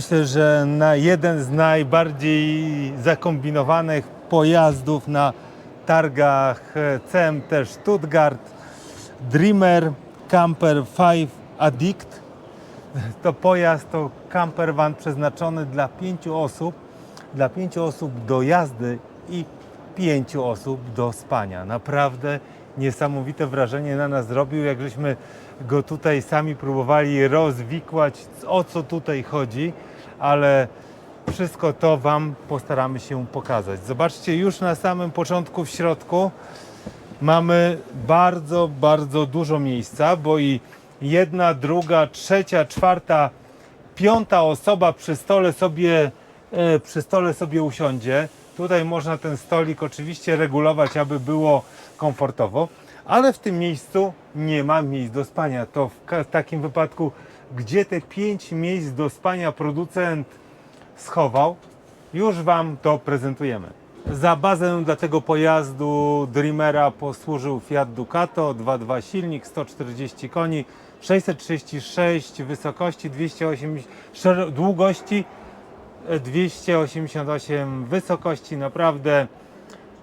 Myślę, że na jeden z najbardziej zakombinowanych pojazdów na targach CMT Stuttgart Dreamer Camper 5 Addict. To pojazd, to camper van przeznaczony dla pięciu osób, dla pięciu osób do jazdy i pięciu osób do spania. Naprawdę niesamowite wrażenie na nas zrobił, jak żeśmy go tutaj sami próbowali rozwikłać, o co tutaj chodzi, ale wszystko to Wam postaramy się pokazać. Zobaczcie, już na samym początku w środku mamy bardzo, bardzo dużo miejsca, bo i jedna, druga, trzecia, czwarta, piąta osoba przy stole sobie, e, przy stole sobie usiądzie. Tutaj można ten stolik oczywiście regulować, aby było komfortowo, ale w tym miejscu nie ma miejsc do spania. To w takim wypadku, gdzie te pięć miejsc do spania producent schował, już Wam to prezentujemy. Za bazę dla tego pojazdu Dreamera posłużył Fiat Ducato 2.2 silnik, 140 koni, 636 wysokości, 280 szer- długości, e, 288 wysokości. Naprawdę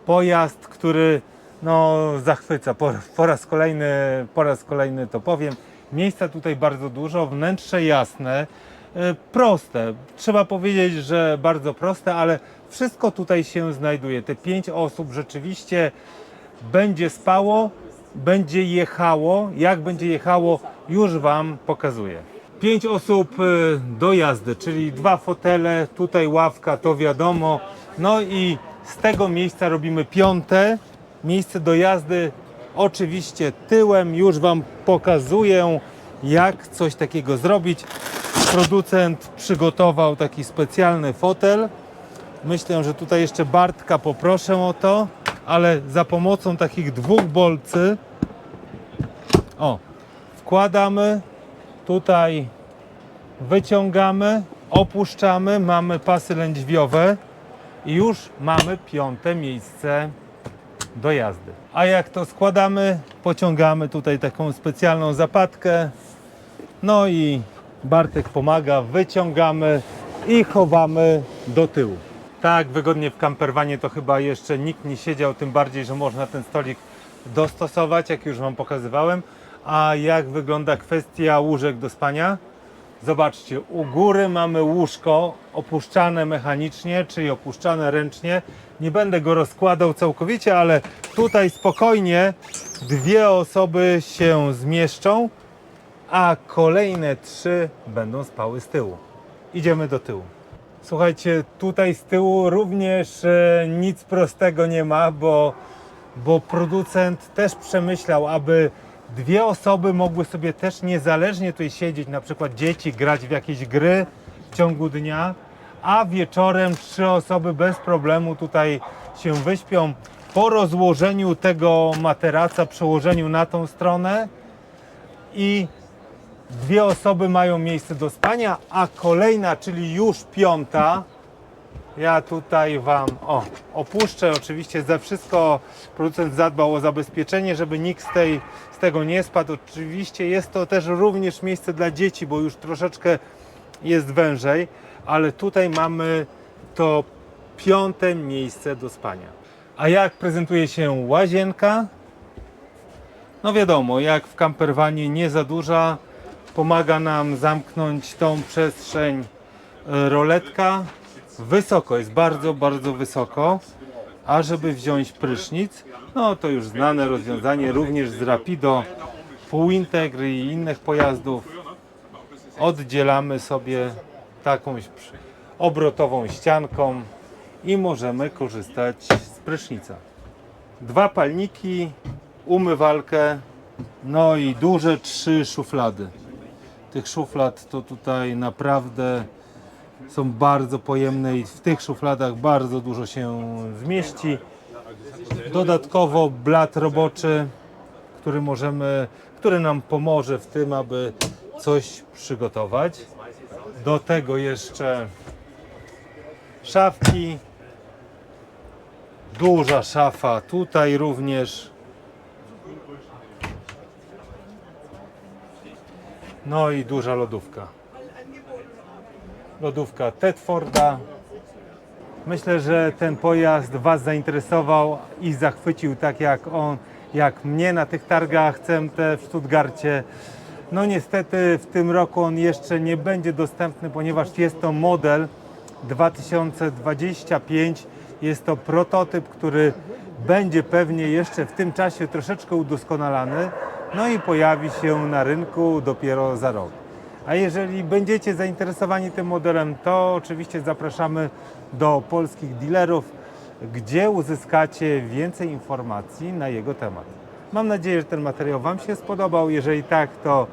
pojazd, który no, zachwyca. Po, po, raz kolejny, po raz kolejny to powiem. Miejsca tutaj bardzo dużo, wnętrze jasne, e, proste. Trzeba powiedzieć, że bardzo proste, ale wszystko tutaj się znajduje. Te pięć osób rzeczywiście będzie spało, będzie jechało. Jak będzie jechało, już Wam pokazuję. Pięć osób y, do jazdy, czyli dwa fotele, tutaj ławka, to wiadomo. No i z tego miejsca robimy piąte miejsce do jazdy. Oczywiście tyłem już Wam pokazuję, jak coś takiego zrobić. Producent przygotował taki specjalny fotel. Myślę, że tutaj jeszcze Bartka poproszę o to, ale za pomocą takich dwóch bolcy o, wkładamy, tutaj wyciągamy, opuszczamy, mamy pasy lędźwiowe i już mamy piąte miejsce do jazdy. A jak to składamy, pociągamy tutaj taką specjalną zapadkę, no i Bartek pomaga, wyciągamy i chowamy do tyłu. Tak, wygodnie w kamperwanie to chyba jeszcze nikt nie siedział, tym bardziej, że można ten stolik dostosować, jak już Wam pokazywałem. A jak wygląda kwestia łóżek do spania? Zobaczcie, u góry mamy łóżko opuszczane mechanicznie, czyli opuszczane ręcznie. Nie będę go rozkładał całkowicie, ale tutaj spokojnie dwie osoby się zmieszczą, a kolejne trzy będą spały z tyłu. Idziemy do tyłu. Słuchajcie, tutaj z tyłu również e, nic prostego nie ma, bo, bo producent też przemyślał, aby dwie osoby mogły sobie też niezależnie tutaj siedzieć, na przykład dzieci, grać w jakieś gry w ciągu dnia, a wieczorem trzy osoby bez problemu tutaj się wyśpią. Po rozłożeniu tego materaca, przełożeniu na tą stronę i dwie osoby mają miejsce do spania, a kolejna, czyli już piąta, ja tutaj Wam o, opuszczę. Oczywiście za wszystko producent zadbał o zabezpieczenie, żeby nikt z, tej, z tego nie spadł. Oczywiście jest to też również miejsce dla dzieci, bo już troszeczkę jest wężej, ale tutaj mamy to piąte miejsce do spania. A jak prezentuje się łazienka? No wiadomo, jak w camperwanie nie za duża, pomaga nam zamknąć tą przestrzeń e, roletka. Wysoko jest, bardzo, bardzo wysoko. A żeby wziąć prysznic, no to już znane rozwiązanie, również z Rapido, Półintegr i innych pojazdów. Oddzielamy sobie przy- obrotową ścianką i możemy korzystać z prysznica. Dwa palniki, umywalkę, no i duże trzy szuflady. Tych szuflad to tutaj naprawdę są bardzo pojemne i w tych szufladach bardzo dużo się zmieści. Dodatkowo blat roboczy, który możemy, który nam pomoże w tym, aby coś przygotować. Do tego jeszcze szafki. Duża szafa tutaj również. No i duża lodówka. Lodówka Tedforda. Myślę, że ten pojazd Was zainteresował i zachwycił tak jak on, jak mnie na tych targach CMT w Stuttgarcie. No niestety w tym roku on jeszcze nie będzie dostępny, ponieważ jest to model 2025. Jest to prototyp, który będzie pewnie jeszcze w tym czasie troszeczkę udoskonalany, no i pojawi się na rynku dopiero za rok. A jeżeli będziecie zainteresowani tym modelem, to oczywiście zapraszamy do polskich dealerów, gdzie uzyskacie więcej informacji na jego temat. Mam nadzieję, że ten materiał Wam się spodobał. Jeżeli tak, to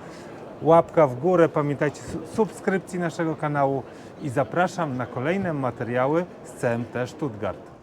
łapka w górę. Pamiętajcie su- subskrypcji naszego kanału i zapraszam na kolejne materiały z CMT Stuttgart.